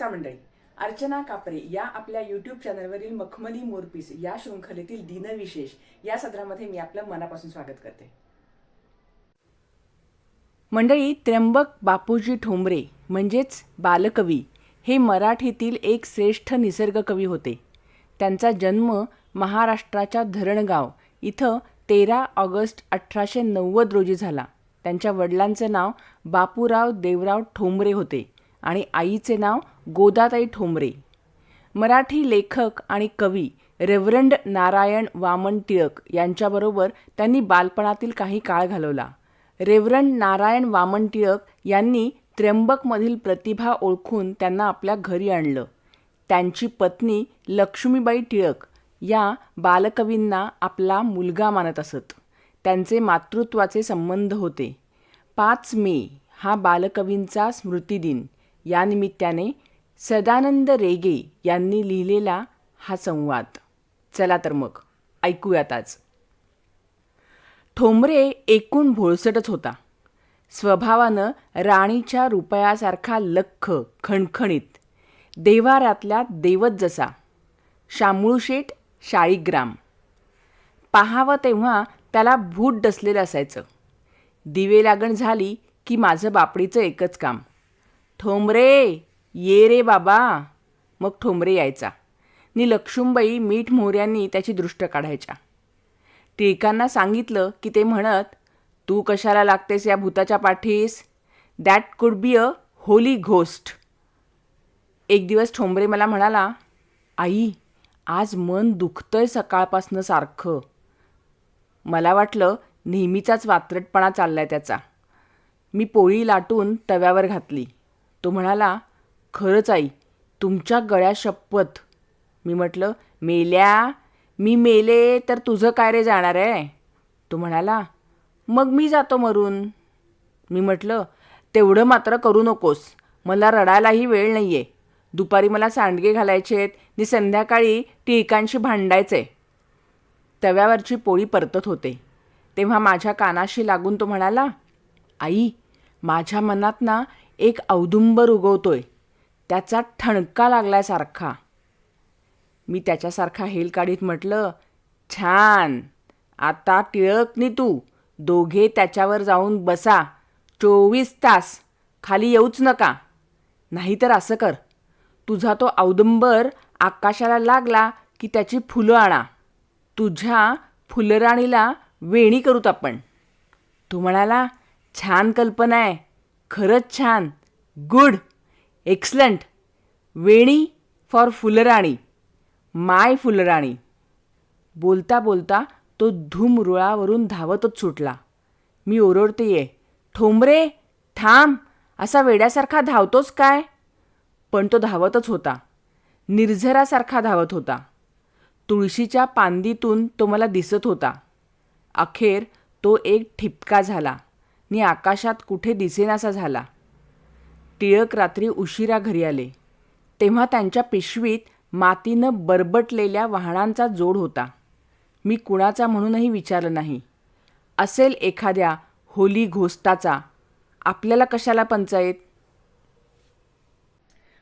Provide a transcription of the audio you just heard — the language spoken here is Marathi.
नमस्कार मंडळी. अर्चना कापरे या आपल्या यूट्यूब चॅनलवरील मखमली मोरपीस या शृंखलेतील दिनविशेष या सदरामध्ये मी आपलं मनापासून स्वागत करते. मंडळी त्र्यंबक बापूजी ठोंबरे म्हणजेच बालकवी हे मराठीतील एक श्रेष्ठ निसर्गकवी होते. त्यांचा जन्म महाराष्ट्राच्या धरणगाव इथं तेरा ऑगस्ट अठराशे नव्वद रोजी झाला. त्यांच्या वडिलांचं नाव बापूराव देवराव ठोंबरे होते. आणि आईचे नाव गोदाताई ठोंबरे. मराठी लेखक आणि कवी रेव्हरंड नारायण वामन टिळक यांच्याबरोबर त्यांनी बालपणातील काही काळ घालवला. रेव्हरंड नारायण वामन टिळक यांनी त्र्यंबकमधील प्रतिभा ओळखून त्यांना आपल्या घरी आणलं. त्यांची पत्नी लक्ष्मीबाई टिळक या बालकवींना आपला मुलगा मानत असत. त्यांचे मातृत्वाचे संबंध होते. पाच मे हा बालकवींचा स्मृतिदिन. या निमित्ताने सदानंद रेगे यांनी लिहिलेला हा संवाद. चला तर मग ऐकूयात आज. ठोंबरे एकूण भोळसटच होता. स्वभावानं राणीच्या रुपयासारखा लख्ख खणखणीत देवाऱ्यातल्या देवत जसा. शामुळशेठ शाळीग्राम. पाहावं तेव्हा त्याला भूत डसलेलं असायचं. दिवे लागण झाली की माझं बापडीचं एकच काम. ठोंबरे ये रे बाबा. मग ठोंबरे यायचा. नि लक्ष्मीबाई मीठ मोहऱ्यांनी त्याची दृष्ट काढायच्या. टिळकांना सांगितलं की ते म्हणत तू कशाला लागतेस या भूताच्या पाठीस? That could be a Holy ghost एक दिवस ठोंबरे मला म्हणाला आई आज मन दुखतंय सकाळपासनं सारखं. मला वाटलं नेहमीचाच वात्रटपणा चाललाय त्याचा. मी पोळी लाटून तव्यावर घातली. तो म्हणाला खरंच आई तुमच्या गळ्या शपथ. मी म्हटलं मेल्या? मी मेले तर तुझं काय रे जाणार आहे? तो म्हणाला मग मी जातो मरून. मी म्हटलं तेवढं मात्र करू नकोस. मला रडायलाही वेळ नाही आहे दुपारी मला सांडगे घालायचे आहेत. नि संध्याकाळी टिळकांशी भांडायचे. तव्यावरची पोळी परतत होते. तेव्हा माझ्या कानाशी लागून तो म्हणाला आई माझ्या मनात ना एक औदुंबर उगवतोय. त्याचा ठणका लागल्यासारखा. मी त्याच्यासारखा हेल काढीत म्हटलं छान. आता टिळक नि तू दोघे त्याच्यावर जाऊन बसा. चोवीस तास. खाली येऊच नका. नाहीतर असं कर. तुझा तो औदुंबर आकाशाला लागला की त्याची फुलं आणा. तुझ्या फुलराणीला वेणी करूत आपण. तू म्हणाला छान कल्पना आहे. खरंच छान. गुड एक्सलंट वेणी फॉर फुलराणी. माय फुलराणी. बोलता बोलता तो धूम रुळावरून धावतच सुटला. मी ओरडतेये ठोंबरे थांब असा वेड्यासारखा धावतोच काय? पण तो धावतच होता. निर्झरासारखा धावत होता. तुळशीच्या पांदीतून तो मला दिसत होता. अखेर तो एक ठिपका झाला. नि आकाशात कुठे दिसेनासा झाला. टिळक रात्री उशिरा घरी आले. तेव्हा त्यांच्या पिशवीत मातीनं बरबटलेल्या वाहनांचा जोड होता. मी कुणाचा म्हणूनही विचारलं नाही. असेल एखाद्या होली घोस्ताचा. आपल्याला कशाला पंचायत?